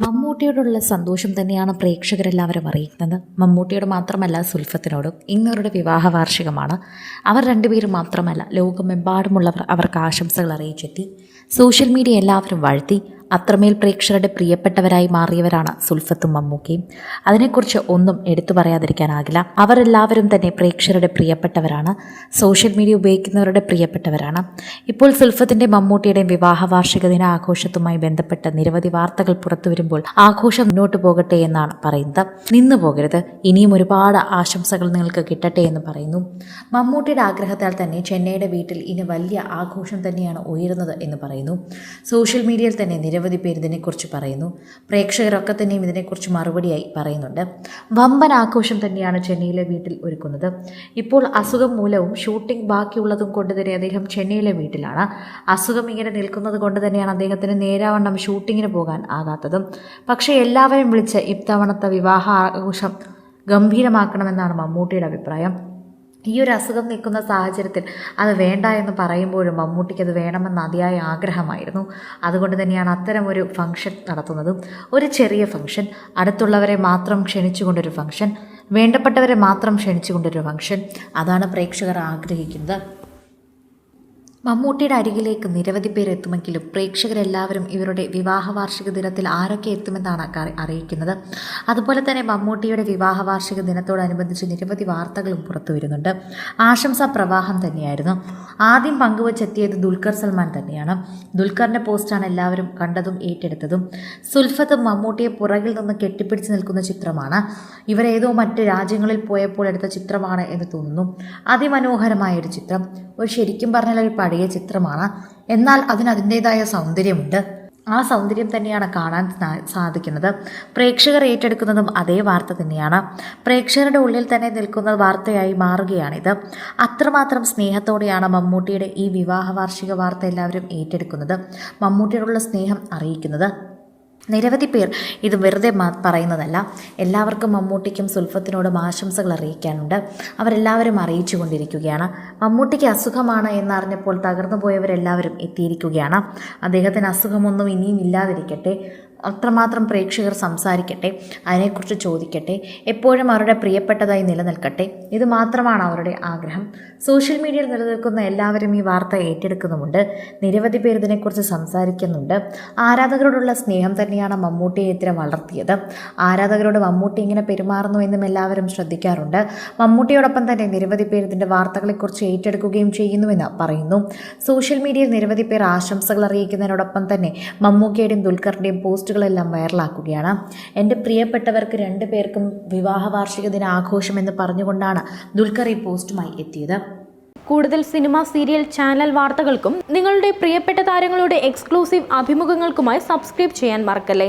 മമ്മൂട്ടിയോടുള്ള സന്തോഷം തന്നെയാണ് പ്രേക്ഷകരെല്ലാവരും അറിയിക്കുന്നത്. മമ്മൂട്ടിയോട് മാത്രമല്ല സുൽഫത്തിനോടും ഇന്നവരുടെ വിവാഹ വാർഷികമാണ്. അവർ രണ്ടുപേരും മാത്രമല്ല ലോകമെമ്പാടുമുള്ളവർ അവർക്ക് ആശംസകൾ അറിയിച്ചെത്തി. സോഷ്യൽ മീഡിയ എല്ലാവരും വാഴ്ത്തി. അത്രമേൽ പ്രേക്ഷകരുടെ പ്രിയപ്പെട്ടവരായി മാറിയവരാണ് സുൽഫത്തും മമ്മൂക്കയും. അതിനെക്കുറിച്ച് ഒന്നും എടുത്തു പറയാതിരിക്കാനാകില്ല. അവരെല്ലാവരും തന്നെ പ്രേക്ഷകരുടെ പ്രിയപ്പെട്ടവരാണ്. Social media ഉപയോഗിക്കുന്നവരുടെ പ്രിയപ്പെട്ടവരാണ്. ഇപ്പോൾ സുൽഫത്തിന്റെ മമ്മൂട്ടിയുടെയും വിവാഹ വാർഷിക ദിന ആഘോഷത്തുമായി ബന്ധപ്പെട്ട നിരവധി വാർത്തകൾ പുറത്തു വരുമ്പോൾ ആഘോഷം മുന്നോട്ട് പോകട്ടെ എന്നാണ് പറയുന്നത്. നിന്നു പോകരുത്. ഇനിയും ഒരുപാട് ആശംസകൾ നിങ്ങൾക്ക് കിട്ടട്ടെ എന്ന് പറയുന്നു. മമ്മൂട്ടിയുടെ ആഗ്രഹത്താൽ തന്നെ ചെന്നൈയുടെ വീട്ടിൽ ഇനി വലിയ ആഘോഷം തന്നെയാണ് ഉയരുന്നത് എന്ന് പറയുന്നു. സോഷ്യൽ മീഡിയയിൽ തന്നെ നിരവധി പേര് ഇതിനെക്കുറിച്ച് പറയുന്നു. പ്രേക്ഷകരൊക്കെ തന്നെയും ഇതിനെക്കുറിച്ച് മറുപടിയായി പറയുന്നുണ്ട്. വമ്പൻ ആഘോഷം തന്നെയാണ് ചെന്നൈയിലെ വീട്ടിൽ ഒരുക്കുന്നത്. ഇപ്പോൾ അസുഖം മൂലവും ഷൂട്ടിംഗ് ബാക്കിയുള്ളതും കൊണ്ട് തന്നെ അദ്ദേഹം ചെന്നൈയിലെ വീട്ടിലാണ്. അസുഖം ഇങ്ങനെ നിൽക്കുന്നത് കൊണ്ട് തന്നെയാണ് അദ്ദേഹത്തിന് നേരാവണ്ണം ഷൂട്ടിങ്ങിന് പോകാൻ ആകാത്തതും. പക്ഷേ എല്ലാവരും വിളിച്ച് ഇത്തവണത്തെ വിവാഹ ആഘോഷം ഗംഭീരമാക്കണമെന്നാണ് മമ്മൂട്ടിയുടെ അഭിപ്രായം. ഈ ഒരു അസുഖം നിൽക്കുന്ന സാഹചര്യത്തിൽ അത് വേണ്ട എന്ന് പറയുമ്പോഴും മമ്മൂട്ടിക്ക് അത് വേണമെന്ന് അതിയായ ആഗ്രഹമായിരുന്നു. അതുകൊണ്ട് തന്നെയാണ് അത്തരം ഒരു ഫംഗ്ഷൻ നടത്തുന്നത്. ഒരു ചെറിയ ഫംഗ്ഷൻ അടുത്തുള്ളവരെ മാത്രം ക്ഷണിച്ചുകൊണ്ടൊരു ഫംഗ്ഷൻ വേണ്ടപ്പെട്ടവരെ മാത്രം ക്ഷണിച്ചുകൊണ്ടൊരു ഫംഗ്ഷൻ അതാണ് പ്രേക്ഷകർ ആഗ്രഹിക്കുന്നത്. മമ്മൂട്ടിയുടെ അരികിലേക്ക് നിരവധി പേർ എത്തുമെങ്കിലും പ്രേക്ഷകരെല്ലാവരും ഇവരുടെ വിവാഹ വാർഷിക ദിനത്തിൽ ആരൊക്കെ എത്തുമെന്നാണ് അറിയിക്കുന്നത്. അതുപോലെ തന്നെ മമ്മൂട്ടിയുടെ വിവാഹ വാർഷിക ദിനത്തോടനുബന്ധിച്ച് നിരവധി വാർത്തകളും പുറത്തു വരുന്നുണ്ട്. ആശംസാ പ്രവാഹം തന്നെയായിരുന്നു. ആദ്യം പങ്കുവച്ചെത്തിയത് ദുൽഖർ സൽമാൻ തന്നെയാണ്. ദുൽഖറിന്റെ പോസ്റ്റാണ് എല്ലാവരും കണ്ടതും ഏറ്റെടുത്തതും. സുൽഫത്തും മമ്മൂട്ടിയെ പുറകിൽ നിന്ന് കെട്ടിപ്പിടിച്ച് നിൽക്കുന്ന ചിത്രമാണ്. ഇവരേതോ മറ്റ് രാജ്യങ്ങളിൽ പോയപ്പോൾ എടുത്ത ചിത്രമാണ് എന്ന് തോന്നുന്നു. അതിമനോഹരമായ ഒരു ചിത്രം. ഒരു ശരിക്കും പറഞ്ഞാൽ ഒരു പഴയ ചിത്രമാണ്. എന്നാൽ അതിന് അതിന്റെതായ സൗന്ദര്യമുണ്ട്. ആ സൗന്ദര്യം തന്നെയാണ് കാണാൻ സാധിക്കുന്നത്. പ്രേക്ഷകർ ഏറ്റെടുക്കുന്നതും അതേ വാർത്ത തന്നെയാണ്. പ്രേക്ഷകരുടെ ഉള്ളിൽ തന്നെ നിൽക്കുന്ന വാർത്തയായി മാറുകയാണിത്. അത്രമാത്രം സ്നേഹത്തോടെയാണ് മമ്മൂട്ടിയുടെ ഈ വിവാഹ വാർഷിക വാർത്ത എല്ലാവരും ഏറ്റെടുക്കുന്നത്. മമ്മൂട്ടിയോടുള്ള സ്നേഹം അറിയിക്കുന്നത്. നിരവധി പേർ ഇത് വെറുതെ പറയുന്നതല്ല. എല്ലാവർക്കും മമ്മൂട്ടിക്കും സുൽഫത്തിനോടും ആശംസകൾ അറിയിക്കാനുണ്ട്. അവരെല്ലാവരും അറിയിച്ചു കൊണ്ടിരിക്കുകയാണ് മമ്മൂട്ടിക്ക് അസുഖമാണ് എന്നറിഞ്ഞപ്പോൾ തകർന്നു പോയവരെല്ലാവരും എത്തിയിരിക്കുകയാണ്. അദ്ദേഹത്തിന് അസുഖമൊന്നും ഇനിയും ഇല്ലാതിരിക്കട്ടെ. അത്രമാത്രം പ്രേക്ഷകർ സംസാരിക്കട്ടെ അതിനെക്കുറിച്ച് ചോദിക്കട്ടെ എപ്പോഴും അവരുടെ പ്രിയപ്പെട്ടതായി നിലനിൽക്കട്ടെ. ഇത് മാത്രമാണ് അവരുടെ ആഗ്രഹം. സോഷ്യൽ മീഡിയയിൽ നിലനിൽക്കുന്ന എല്ലാവരും ഈ വാർത്ത ഏറ്റെടുക്കുന്നുമുണ്ട്. നിരവധി പേർ ഇതിനെക്കുറിച്ച് സംസാരിക്കുന്നുണ്ട്. ആരാധകരോടുള്ള സ്നേഹം തന്നെയാണ് മമ്മൂട്ടിയെ ഇത്ര വളർത്തിയത്. ആരാധകരോട് മമ്മൂട്ടി ഇങ്ങനെ പെരുമാറുന്നു എന്നും എല്ലാവരും ശ്രദ്ധിക്കാറുണ്ട്. മമ്മൂട്ടിയോടൊപ്പം തന്നെ നിരവധി പേർ ഇതിന്റെ വാർത്തകളെക്കുറിച്ച് ഏറ്റെടുക്കുകയും ചെയ്യുന്നുവെന്ന് പറയുന്നു. സോഷ്യൽ മീഡിയയിൽ നിരവധി പേർ ആശംസകൾ അറിയിക്കുന്നതിനോടൊപ്പം തന്നെ മമ്മൂക്കയുടെയും ദുൽഖറിന്റെയും പോസ്റ്റുകളെല്ലാം വൈറലാക്കുകയാണ്. എന്റെ പ്രിയപ്പെട്ടവർക്ക് രണ്ടു പേർക്കും വിവാഹ വാർഷിക ദിന ആഘോഷം എന്ന് പറഞ്ഞുകൊണ്ടാണ് ദുൽഖർ ഈ പോസ്റ്റുമായി എത്തിയത്. കൂടുതൽ സിനിമ സീരിയൽ ചാനൽ വാർത്തകൾക്കും നിങ്ങളുടെ പ്രിയപ്പെട്ട താരങ്ങളുടെ എക്സ്ക്ലൂസീവ് അഭിമുഖങ്ങൾക്കുമായി സബ്സ്ക്രൈബ് ചെയ്യാൻ മറക്കല്ലേ?